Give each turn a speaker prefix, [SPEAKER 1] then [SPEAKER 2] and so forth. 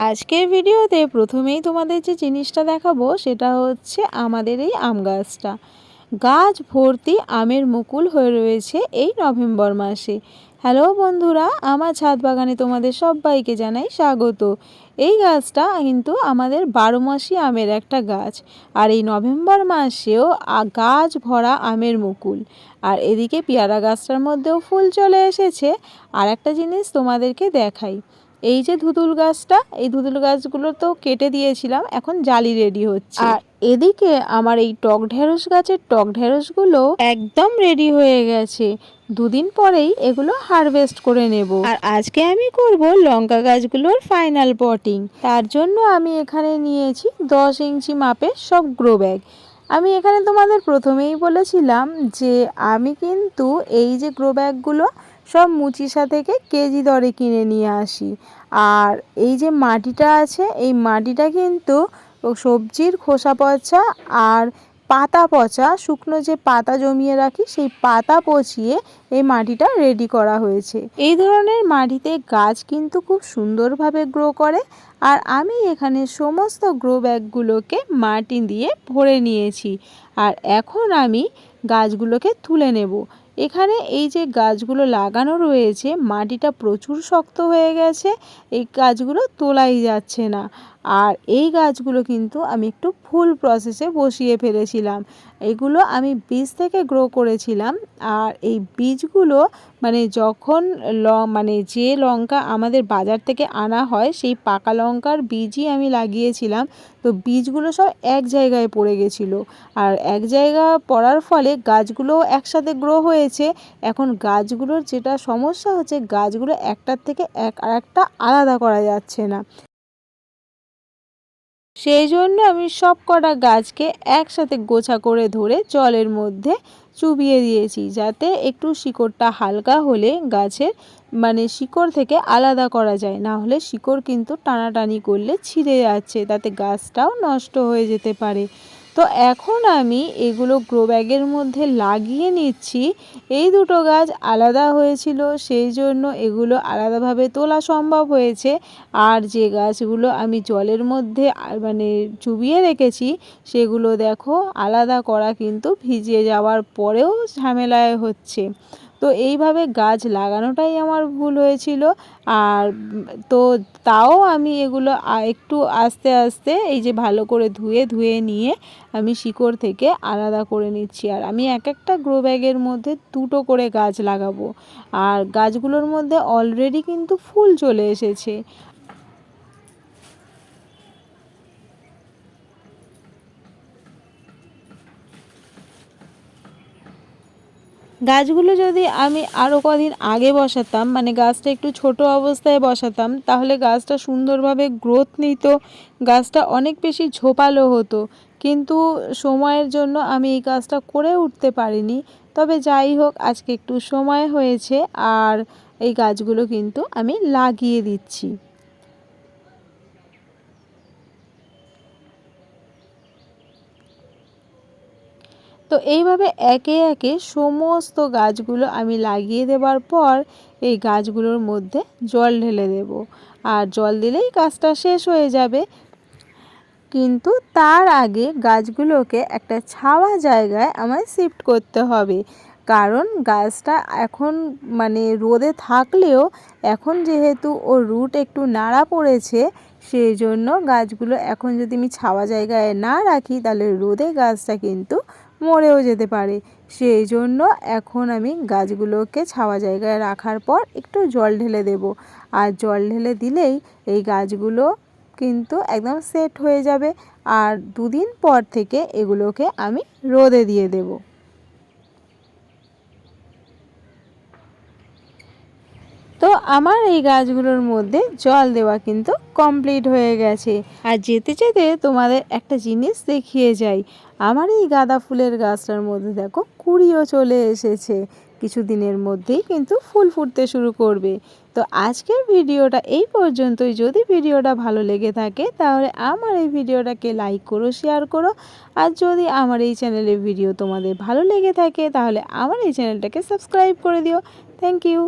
[SPEAKER 1] আজকের ভিডিওতে প্রথমেই তোমাদের যে জিনিসটা দেখাবো, সেটা হচ্ছে আমাদের এই আম গাছটা। গাছ ভর্তি আমের মুকুল হয়ে রয়েছে এই নভেম্বর মাসে। হ্যালো বন্ধুরা, আমার ছাদ বাগানে তোমাদের সবাইকে জানাই স্বাগত। এই গাছটা কিন্তু আমাদের বারো মাসি আমের একটা গাছ। আর এই নভেম্বর মাসেও গাছ ভরা আমের মুকুল। আর এদিকে পেয়ারা গাছটার মধ্যেও ফুল চলে এসেছে। আর একটা জিনিস তোমাদেরকে দেখাই এই যে ধুতুল গাছটা এই ধুতুল গাছগুলো তো কেটে দিয়েছিলাম এখন জালি রেডি হচ্ছে। আর এদিকে আমার এই টক ঢেঁড়স গাছের টক ঢেঁড়সগুলো একদম রেডি হয়ে গেছে। দুদিন পরেই এগুলো হারভেস্ট করে নেব। আর আজকে আমি করব লঙ্কা গাছগুলোর ফাইনাল পটিং তার জন্য আমি এখানে নিয়েছি দশ ইঞ্চি মাপের সব গ্রো ব্যাগ আমি এখানে তোমাদের প্রথমেই বলেছিলাম যে আমি কিন্তু এই যে গ্রো ব্যাগগুলো সব মুচিসা থেকে কেজি দরে কিনে নিয়ে আসি। আর এই যে মাটিটা আছে, এই মাটিটা কিন্তু সবজির খোসা পচা আর পাতা পচা, শুকনো যে পাতা জমিয়ে রাখি, সেই পাতা পচিয়ে এই মাটিটা রেডি করা হয়েছে। এই ধরনের মাটিতে গাছ কিন্তু খুব সুন্দরভাবে গ্রো করে আর আমি এখানে সমস্ত গ্রো ব্যাগগুলোকে মাটি দিয়ে ভরে নিয়েছি। আর এখন আমি গাছগুলোকে তুলে নেব। এখানে এই যে গাছগুলো লাগানো রয়েছে, মাটিটা প্রচুর শক্ত হয়ে গেছে, এই গাছগুলো তোলাই যাচ্ছে না। আর এই গাছগুলো কিন্তু আমি একটু ফুল প্রসেসে বসিয়ে ফেলেছিলাম। এগুলো আমি বীজ থেকে গ্রো করেছিলাম। আর এই বীজগুলো মানে যখন ল মানে যে লঙ্কা আমাদের বাজার থেকে আনা হয়, সেই পাকা লঙ্কার বীজই আমি লাগিয়েছিলাম। তো বীজগুলো সব এক জায়গায় পড়ে গেছিল। আর এক জায়গা পড়ার ফলে গাছগুলো একসাথে গ্রো হয়েছে, এখন গাছগুলোর যেটা সমস্যা হচ্ছে গাছগুলো একটার থেকে এক আর একটা আলাদা করা যাচ্ছে না। সেই জন্য আমি সব কটা গাছকে একসাথে গোছা করে ধরে জলের মধ্যে চুবিয়ে দিয়েছি, যাতে একটু শিকড়টা হালকা হলে গাছের মানে শিকড় থেকে আলাদা করা যায়, না হলে শিকড় কিন্তু টানাটানি করলে ছিঁড়ে যাচ্ছে, তাতে গাছটাও নষ্ট হয়ে যেতে পারে। তো এখন আমি এগুলো গ্রো ব্যাগের মধ্যে লাগিয়ে নিচ্ছি। এই দুটো গাছ আলাদা হয়েছিল, সেই জন্য এগুলো আলাদাভাবে তোলা সম্ভব হয়েছে। আর যে গাছগুলো আমি জলের মধ্যে মানে চুবিয়ে রেখেছি, সেগুলো দেখো আলাদা করা কিন্তু ভিজিয়ে যাওয়ার পরেও ঝামেলায় হচ্ছে। তো এইভাবে গাছ লাগানোটাই আমার ভুল হয়েছিল। আর তো তাও আমি এগুলো একটু আস্তে আস্তে এই যে ভালো করে ধুয়ে ধুয়ে নিয়ে আমি শিকড় থেকে আলাদা করে নিচ্ছি। আর আমি এক একটা গ্রো ব্যাগের মধ্যে দুটো করে গাছ লাগাবো। আর গাছগুলোর মধ্যে অলরেডি কিন্তু ফুল চলে এসেছে। গাছগুলো যদি আমি আরও কদিন আগে বসাতাম মানে গাছটা একটু ছোট অবস্থায় বসাতাম, তাহলে গাছটা সুন্দরভাবে গ্রোথ নিত, গাছটা অনেক বেশি ঝোপালো হতো। কিন্তু সময়ের জন্য আমি এই কাজটা করে উঠতে পারিনি। তবে যাই হোক, আজকে একটু সময় হয়েছে, আর এই গাছগুলো কিন্তু আমি লাগিয়ে দিচ্ছি। তো এইভাবে একে একে সমস্ত গাছগুলো আমি লাগিয়ে দেবার পর এই গাছগুলোর মধ্যে জল ঢেলে দেব। আর জল দিলেই কাজটা শেষ হয়ে যাবে। কিন্তু তার আগে গাছগুলোকে একটা ছাওয়া জায়গায় আমায় শিফট করতে হবে। কারণ গাছটা এখন মানে রোদে থাকলেও এখন যেহেতু ও রুট একটু নাড়া পড়েছে, সেই জন্য গাছগুলো এখন যদি আমি ছাওয়া জায়গায় না রাখি, তাহলে রোদে গাছটা কিন্তু মরেও যেতে পারে। সেই জন্য এখন আমি গাছগুলোকে ছাওয়া জায়গায় রাখার পর একটু জল ঢেলে দেব। আর জল ঢেলে দিলেই এই গাছগুলো কিন্তু একদম সেট হয়ে যাবে। আর দুদিন পর থেকে এগুলোকে আমি রোদে দিয়ে দেবো। তো আমার এই গাছগুলোর মধ্যে জল দেওয়া কিন্তু কমপ্লিট হয়ে গেছে। আর যেতে যেতে তোমাদের একটা জিনিস দেখিয়ে যাই। আমার এই গাঁদা ফুলের গাছটার মধ্যে দেখো কুড়িও চলে এসেছে। কিছু দিনের মধ্যেই কিন্তু ফুল ফুটতে শুরু করবে। তো আজকের ভিডিওটা এই পর্যন্তই। যদি ভিডিওটা ভালো লেগে থাকে তাহলে আমার এই ভিডিওটাকে লাইক করো শেয়ার করো। আর যদি আমার এই চ্যানেলের ভিডিও তোমাদের ভালো লেগে থাকে তাহলে আমার এই চ্যানেলটাকে সাবস্ক্রাইব করে দিও। Thank you